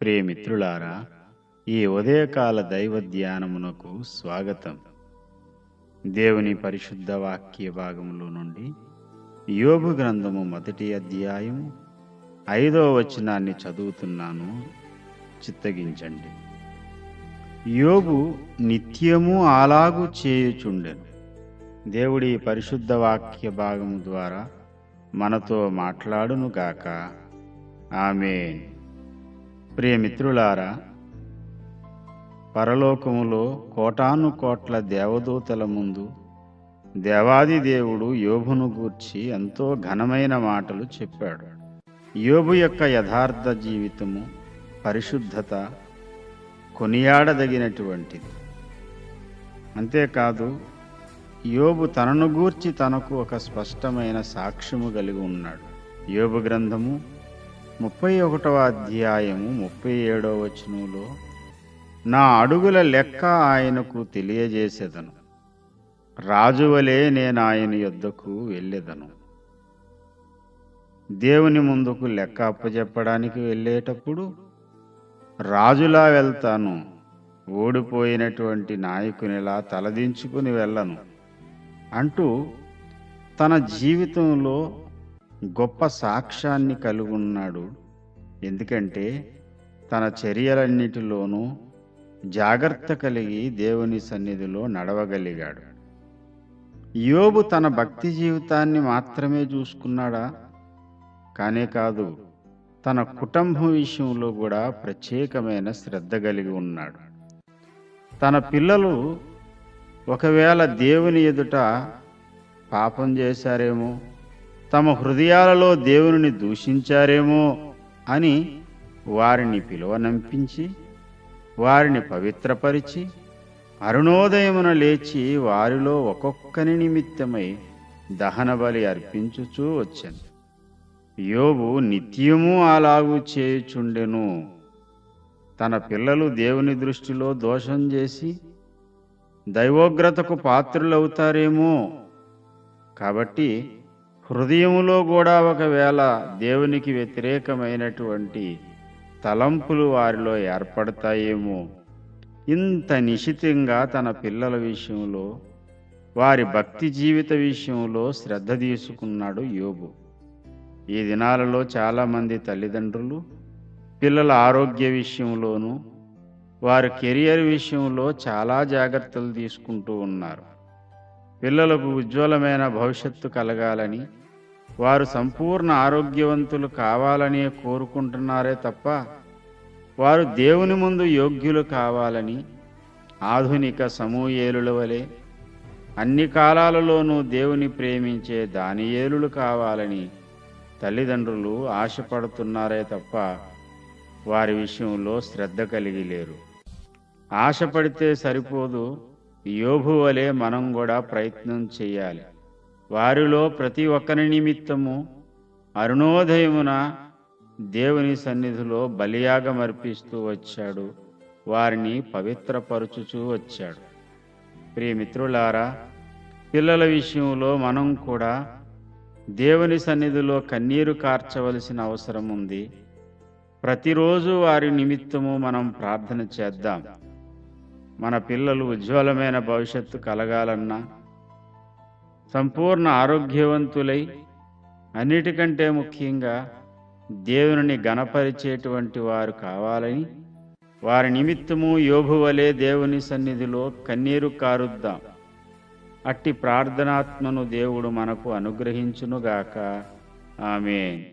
ప్రియమిత్రులారా ఈ ఉదయకాల దైవ ధ్యానమునకు స్వాగతం. దేవుని పరిశుద్ధ వాక్య భాగములో నుండి యోగు గ్రంథము మొదటి అధ్యాయం ఐదో వచనాన్ని చదువుతున్నాను. చిత్తగించండి. యోగు నిత్యము అలాగు చేయుచుండెను. దేవుడి పరిశుద్ధ వాక్య భాగము ద్వారా మనతో మాట్లాడును గాక ఆమెన్. ప్రియమిత్రులారా పరలోకములో కోటాను కోట్ల దేవదూతల ముందు దేవాది దేవుడు యోబును గూర్చి ఎంతో ఘనమైన మాటలు చెప్పాడు. యోబు యొక్క యథార్థ జీవితము పరిశుద్ధత కొనియాడదగినటువంటిది. అంతేకాదు యోబు తనను గూర్చి తనకు ఒక స్పష్టమైన సాక్ష్యము కలిగి ఉన్నాడు. యోబు గ్రంథము ముప్పై ఒకటవ అధ్యాయము ముప్పై ఏడవ వచనంలో నా అడుగుల లెక్క ఆయనకు తెలియజేసేదను. రాజువలే నేను ఆయన యొద్దకు వెళ్ళేదను. దేవుని ముందుకు లెక్క అప్పచెప్పడానికి వెళ్ళేటప్పుడు రాజులా వెళ్తాను ఓడిపోయినటువంటి నాయకునిలా తలదించుకుని వెళ్ళను అంటూ తన జీవితంలో గొప్ప సాక్ష్యాన్ని కలిగి ఉన్నాడు ఎందుకంటే తన చర్యలన్నిటిలోనూ జాగ్రత్త కలిగి దేవుని సన్నిధిలో నడవగలిగాడు. యోబు తన భక్తి జీవితాన్ని మాత్రమే చూసుకున్నాడా? కానే కాదు తన కుటుంబం విషయంలో కూడా ప్రత్యేకమైన శ్రద్ధ కలిగి ఉన్నాడు. తన పిల్లలు ఒకవేళ దేవుని ఎదుట పాపం చేశారేమో తమ హృదయాలలో దేవుని దూషించారేమో అని వారిని పిలువనంపించి వారిని పవిత్రపరిచి అరుణోదయమున లేచి వారిలో ఒక్కొక్కని నిమిత్తమై దహన బలి అర్పించుచూ వచ్చాను. యోబు నిత్యము అలాగూ చేయుచుండెను. తన పిల్లలు దేవుని దృష్టిలో దోషం చేసి దైవోగ్రతకు పాత్రులవుతారేమో. కాబట్టి హృదయంలో కూడా ఒకవేళ దేవునికి వ్యతిరేకమైనటువంటి తలంపులు వారిలో ఏర్పడతాయేమో. ఇంత నిశితంగా తన పిల్లల విషయంలో వారి భక్తి జీవిత విషయంలో శ్రద్ధ తీసుకున్నాడు యోబు. ఈ దినాలలో చాలామంది తల్లిదండ్రులు పిల్లల ఆరోగ్య విషయంలోనూ వారి కెరియర్ విషయంలో చాలా జాగ్రత్తలు తీసుకుంటూ ఉన్నారు. పిల్లలకు ఉజ్వలమైన భవిష్యత్తు కలగాలని వారు సంపూర్ణ ఆరోగ్యవంతులు కావాలని కోరుకుంటున్నారే తప్ప వారు దేవుని ముందు యోగ్యులు కావాలని ఆధునిక సమూయేలుల వలె అన్ని కాలాలలోనూ దేవుని ప్రేమించే దానియేలులు కావాలని తల్లిదండ్రులు ఆశపడుతున్నారే తప్ప వారి విషయంలో శ్రద్ధ కలిగి లేరు. ఆశపడితే సరిపోదు యోబు వలె మనం కూడా ప్రయత్నం చేయాలి. వారిలో ప్రతి ఒక్కరి నిమిత్తము అరుణోదయమున దేవుని సన్నిధిలో బలియాగం అర్పిస్తూ వచ్చాడు. వారిని పవిత్రపరుచుచూ వచ్చాడు. ప్రియమిత్రులారా పిల్లల విషయంలో మనం కూడా దేవుని సన్నిధిలో కన్నీరు కార్చవలసిన అవసరం ఉంది. ప్రతిరోజు వారి నిమిత్తము మనం ప్రార్థన చేద్దాం. మన పిల్లలు ఉజ్వలమైన భవిష్యత్తు కలగాలన్నా సంపూర్ణ ఆరోగ్యవంతులై అన్నిటికంటే ముఖ్యంగా దేవుని గణపరిచేటువంటి వారు కావాలని వారి నిమిత్తము యోభు వలె దేవుని సన్నిధిలో కన్నీరు కారుద్దాం. అట్టి ప్రార్థనాత్మను దేవుడు మనకు అనుగ్రహించునుగాక. ఆమె